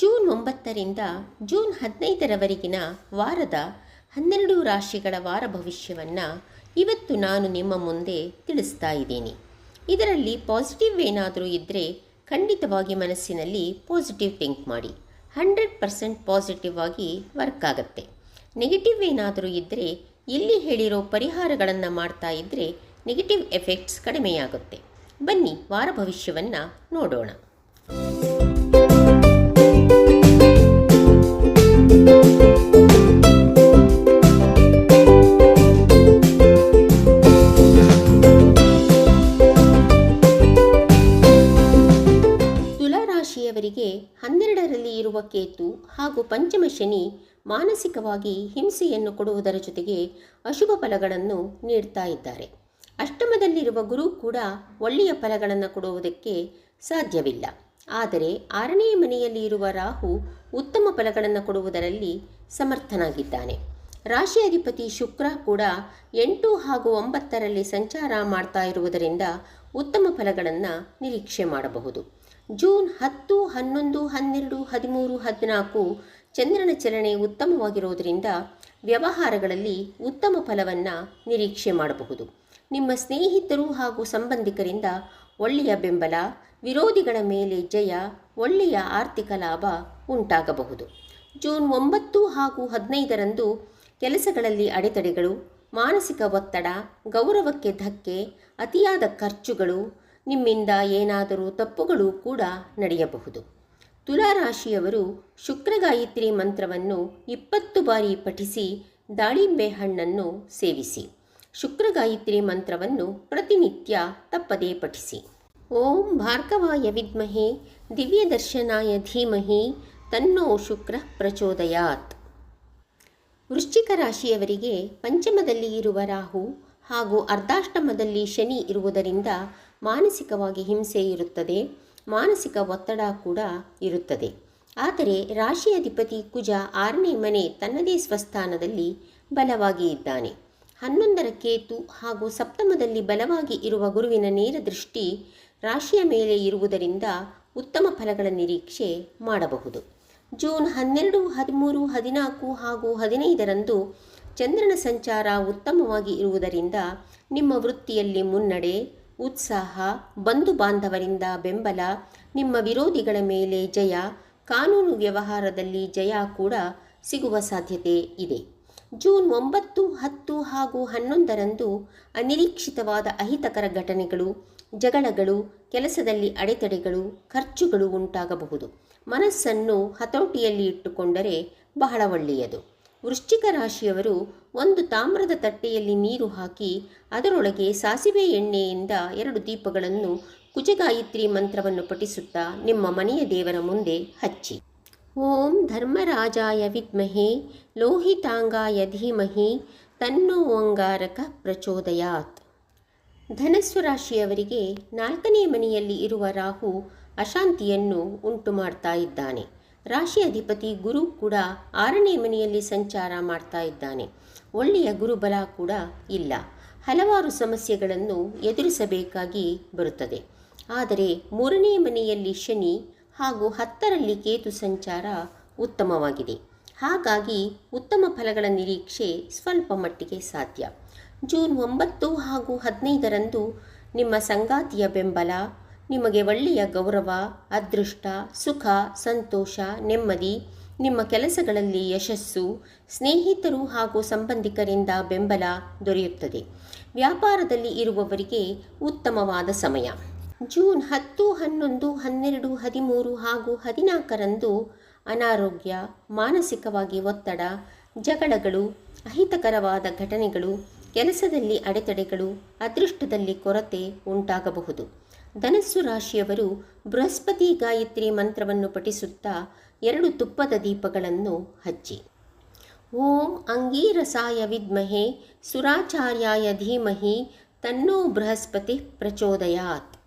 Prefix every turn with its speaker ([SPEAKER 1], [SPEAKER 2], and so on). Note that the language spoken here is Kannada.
[SPEAKER 1] ಜೂನ್ ಒಂಬತ್ತರಿಂದ ಜೂನ್ ಹದಿನೈದರವರೆಗಿನ ವಾರದ ಹನ್ನೆರಡು ರಾಶಿಗಳ ವಾರ ಭವಿಷ್ಯವನ್ನು ಇವತ್ತು ನಾನು ನಿಮ್ಮ ಮುಂದೆ ತಿಳಿಸ್ತಾ ಇದ್ದೀನಿ. ಇದರಲ್ಲಿ ಪಾಸಿಟಿವ್ ಏನಾದರೂ ಇದ್ದರೆ ಖಂಡಿತವಾಗಿ ಮನಸ್ಸಿನಲ್ಲಿ ಪಾಸಿಟಿವ್ ಥಿಂಕ್ ಮಾಡಿ. ಹಂಡ್ರೆಡ್ ಪರ್ಸೆಂಟ್ ಪಾಸಿಟಿವ್ ಆಗಿ ವರ್ಕ್ ಆಗುತ್ತೆ. ನೆಗೆಟಿವ್ ಏನಾದರೂ ಇದ್ದರೆ ಇಲ್ಲಿ ಹೇಳಿರೋ ಪರಿಹಾರಗಳನ್ನು ಮಾಡ್ತಾ ಇದ್ದರೆ ನೆಗೆಟಿವ್ ಎಫೆಕ್ಟ್ಸ್ ಕಡಿಮೆಯಾಗುತ್ತೆ. ಬನ್ನಿ ವಾರ ಭವಿಷ್ಯವನ್ನು ನೋಡೋಣ. ತುಲಾರಾಶಿಯವರಿಗೆ ಹನ್ನೆರಡರಲ್ಲಿ ಇರುವ ಕೇತು ಹಾಗೂ ಪಂಚಮ ಶನಿ ಮಾನಸಿಕವಾಗಿ ಹಿಂಸೆಯನ್ನು ಕೊಡುವುದರ ಜೊತೆಗೆ ಅಶುಭ ಫಲಗಳನ್ನು ನೀಡ್ತಾ ಇದ್ದಾರೆ. ಅಷ್ಟಮದಲ್ಲಿರುವ ಗುರು ಕೂಡ ಒಳ್ಳೆಯ ಫಲಗಳನ್ನು ಕೊಡುವುದಕ್ಕೆ ಸಾಧ್ಯವಿಲ್ಲ. ಆದರೆ ಆರನೇ ಮನೆಯಲ್ಲಿ ಇರುವ ರಾಹು ಉತ್ತಮ ಫಲಗಳನ್ನು ಕೊಡುವುದರಲ್ಲಿ ಸಮರ್ಥನಾಗಿದ್ದಾನೆ. ರಾಶಿ ಅಧಿಪತಿ ಶುಕ್ರ ಕೂಡ ಎಂಟು ಹಾಗೂ ಒಂಬತ್ತರಲ್ಲಿ ಸಂಚಾರ ಮಾಡ್ತಾ ಇರುವುದರಿಂದ ಉತ್ತಮ ಫಲಗಳನ್ನು ನಿರೀಕ್ಷೆ ಮಾಡಬಹುದು. ಜೂನ್ ಹತ್ತು, ಹನ್ನೊಂದು, ಹನ್ನೆರಡು, ಹದಿಮೂರು, ಹದಿನಾಲ್ಕು ಚಂದ್ರನ ಚಲನೆ ಉತ್ತಮವಾಗಿರೋದರಿಂದ ವ್ಯವಹಾರಗಳಲ್ಲಿ ಉತ್ತಮ ಫಲವನ್ನು ನಿರೀಕ್ಷೆ ಮಾಡಬಹುದು. ನಿಮ್ಮ ಸ್ನೇಹಿತರು ಹಾಗೂ ಸಂಬಂಧಿಕರಿಂದ ಒಳ್ಳೆಯ ಬೆಂಬಲ, ವಿರೋಧಿಗಳ ಮೇಲೆ ಜಯ, ಒಳ್ಳೆಯ ಆರ್ಥಿಕ ಲಾಭ ಉಂಟಾಗಬಹುದು. ಜೂನ್ ಒಂಬತ್ತು ಹಾಗೂ ಹದಿನೈದರಂದು ಕೆಲಸಗಳಲ್ಲಿ ಅಡೆತಡೆಗಳು, ಮಾನಸಿಕ ಒತ್ತಡ, ಗೌರವಕ್ಕೆ ಧಕ್ಕೆ, ಅತಿಯಾದ ಖರ್ಚುಗಳು ನಿಮ್ಮಿಂದ ಏನಾದರೂ ತಪ್ಪುಗಳು ಕೂಡ ನಡೆಯಬಹುದು. ತುಲಾರಾಶಿಯವರು ಶುಕ್ರಗಾಯತ್ರಿ ಮಂತ್ರವನ್ನು ಇಪ್ಪತ್ತು ಬಾರಿ ಪಠಿಸಿ ದಾಳಿಂಬೆ ಹಣ್ಣನ್ನು ಸೇವಿಸಿ. ಶುಕ್ರಗಾಯತ್ರಿ ಮಂತ್ರವನ್ನು ಪ್ರತಿನಿತ್ಯ ತಪ್ಪದೇ ಪಠಿಸಿ. ಓಂ ಭಾರ್ಗವಾಯ ವಿದ್ಮಹೆ, ದಿವ್ಯದರ್ಶನಾಯ ಧೀಮಹಿ, ತನ್ನೋ ಶುಕ್ರ ಪ್ರಚೋದಯಾತ್. ವೃಶ್ಚಿಕ ರಾಶಿಯವರಿಗೆ ಪಂಚಮದಲ್ಲಿ ಇರುವ ರಾಹು ಹಾಗೂ ಅರ್ಧಾಷ್ಟಮದಲ್ಲಿ ಶನಿ ಇರುವುದರಿಂದ ಮಾನಸಿಕವಾಗಿ ಹಿಂಸೆ ಇರುತ್ತದೆ, ಮಾನಸಿಕ ಒತ್ತಡ ಕೂಡ ಇರುತ್ತದೆ. ಆದರೆ ರಾಶಿ ಅಧಿಪತಿ ಕುಜ ಆರನೇ ಮನೆ ತನ್ನದೇ ಸ್ವಸ್ಥಾನದಲ್ಲಿ ಬಲವಾಗಿ ಇದ್ದಾನೆ. ಹನ್ನೊಂದರ ಕೇತು ಹಾಗೂ ಸಪ್ತಮದಲ್ಲಿ ಬಲವಾಗಿ ಇರುವ ಗುರುವಿನ ನೇರ ದೃಷ್ಟಿ ರಾಶಿಯ ಮೇಲೆ ಇರುವುದರಿಂದ ಉತ್ತಮ ಫಲಗಳ ನಿರೀಕ್ಷೆ ಮಾಡಬಹುದು. ಜೂನ್ ಹನ್ನೆರಡು, ಹದಿಮೂರು, ಹದಿನಾಲ್ಕು ಹಾಗೂ ಹದಿನೈದರಂದು ಚಂದ್ರನ ಸಂಚಾರ ಉತ್ತಮವಾಗಿ ಇರುವುದರಿಂದ ನಿಮ್ಮ ವೃತ್ತಿಯಲ್ಲಿ ಮುನ್ನಡೆ ಉತ್ಸಾಹ, ಬಂಧು ಬಾಂಧವರಿಂದ ಬೆಂಬಲ, ನಿಮ್ಮ ವಿರೋಧಿಗಳ ಮೇಲೆ ಜಯ, ಕಾನೂನು ವ್ಯವಹಾರದಲ್ಲಿ ಜಯ ಕೂಡ ಸಿಗುವ ಸಾಧ್ಯತೆ ಇದೆ. ಜೂನ್ ಒಂಬತ್ತು, ಹತ್ತು ಹಾಗೂ ಹನ್ನೊಂದರಂದು ಅನಿರೀಕ್ಷಿತವಾದ ಅಹಿತಕರ ಘಟನೆಗಳು, ಜಗಳಗಳು, ಕೆಲಸದಲ್ಲಿ ಅಡೆತಡೆಗಳು, ಖರ್ಚುಗಳು ಉಂಟಾಗಬಹುದು. ಮನಸ್ಸನ್ನು ಹತೋಟಿಯಲ್ಲಿ ಇಟ್ಟುಕೊಂಡರೆ ಬಹಳ ಒಳ್ಳೆಯದು. ವೃಶ್ಚಿಕ ರಾಶಿಯವರು ಒಂದು ತಾಮ್ರದ ತಟ್ಟೆಯಲ್ಲಿ ನೀರು ಹಾಕಿ ಅದರೊಳಗೆ ಸಾಸಿವೆ ಎಣ್ಣೆಯಿಂದ ಎರಡು ದೀಪಗಳನ್ನು ಕುಜಗಾಯತ್ರಿ ಮಂತ್ರವನ್ನು ಪಠಿಸುತ್ತಾ ನಿಮ್ಮ ಮನೆಯ ದೇವರ ಮುಂದೆ ಹಚ್ಚಿ. ಓಂ ಧರ್ಮರಾಜಾಯ ವಿದ್ಮಹೆ, ಲೋಹಿತಾಂಗಾಯ ಧೀಮಹಿ, ತನ್ನೋ ಓಂಗಾರಕ ಪ್ರಚೋದಯಾತ್. ಧನಸ್ಸು ರಾಶಿಯವರಿಗೆ ನಾಲ್ಕನೇ ಮನೆಯಲ್ಲಿ ಇರುವ ರಾಹು ಅಶಾಂತಿಯನ್ನು ಉಂಟು ಮಾಡ್ತಾ ಇದ್ದಾನೆ. ರಾಶಿ ಅಧಿಪತಿ ಗುರು ಕೂಡ ಆರನೇ ಮನೆಯಲ್ಲಿ ಸಂಚಾರ ಮಾಡ್ತಾ ಇದ್ದಾನೆ. ಒಳ್ಳೆಯ ಗುರುಬಲ ಕೂಡ ಇಲ್ಲ. ಹಲವಾರು ಸಮಸ್ಯೆಗಳನ್ನು ಎದುರಿಸಬೇಕಾಗಿ ಬರುತ್ತದೆ. ಆದರೆ ಮೂರನೇ ಮನೆಯಲ್ಲಿ ಶನಿ ಹಾಗೂ ಹತ್ತರಲ್ಲಿ ಕೇತು ಸಂಚಾರ ಉತ್ತಮವಾಗಿದೆ. ಹಾಗಾಗಿ ಉತ್ತಮ ಫಲಗಳ ನಿರೀಕ್ಷೆ ಸ್ವಲ್ಪ ಮಟ್ಟಿಗೆ ಸಾಧ್ಯ. ಜೂನ್ ಒಂಬತ್ತು ಹಾಗೂ ಹದಿನೈದರಂದು ನಿಮ್ಮ ಸಂಗಾತಿಯ ಬೆಂಬಲ ನಿಮಗೆ ಒಳ್ಳೆಯ ಗೌರವ, ಅದೃಷ್ಟ, ಸುಖ, ಸಂತೋಷ, ನೆಮ್ಮದಿ, ನಿಮ್ಮ ಕೆಲಸಗಳಲ್ಲಿ ಯಶಸ್ಸು, ಸ್ನೇಹಿತರು ಹಾಗೂ ಸಂಬಂಧಿಕರಿಂದ ಬೆಂಬಲ ದೊರೆಯುತ್ತದೆ. ವ್ಯಾಪಾರದಲ್ಲಿ ಇರುವವರಿಗೆ ಉತ್ತಮವಾದ ಸಮಯ. ಜೂನ್ ಹತ್ತು, ಹನ್ನೊಂದು, ಹನ್ನೆರಡು, ಹದಿಮೂರು ಹಾಗೂ ಹದಿನಾಲ್ಕರಂದು ಅನಾರೋಗ್ಯ, ಮಾನಸಿಕವಾಗಿ ಒತ್ತಡ, ಜಗಳಗಳು, ಅಹಿತಕರವಾದ ಘಟನೆಗಳು, ಕೆಲಸದಲ್ಲಿ ಅಡೆತಡೆಗಳು, ಅದೃಷ್ಟದಲ್ಲಿ ಕೊರತೆ ಉಂಟಾಗಬಹುದು. ಧನಸ್ಸು ರಾಶಿಯವರು ಬೃಹಸ್ಪತಿ ಗಾಯತ್ರಿ ಮಂತ್ರವನ್ನು ಪಠಿಸುತ್ತಾ ಎರಡು ತುಪ್ಪದ ದೀಪಗಳನ್ನು ಹಚ್ಚಿ. ಓಂ ಅಂಗೀರಸಾಯ ವಿದ್ಮಹೆ ಸುರಾಚಾರ್ಯಾಯ ಧೀಮಹಿ ತನ್ನೋ ಬೃಹಸ್ಪತಿ ಪ್ರಚೋದಯಾತ್.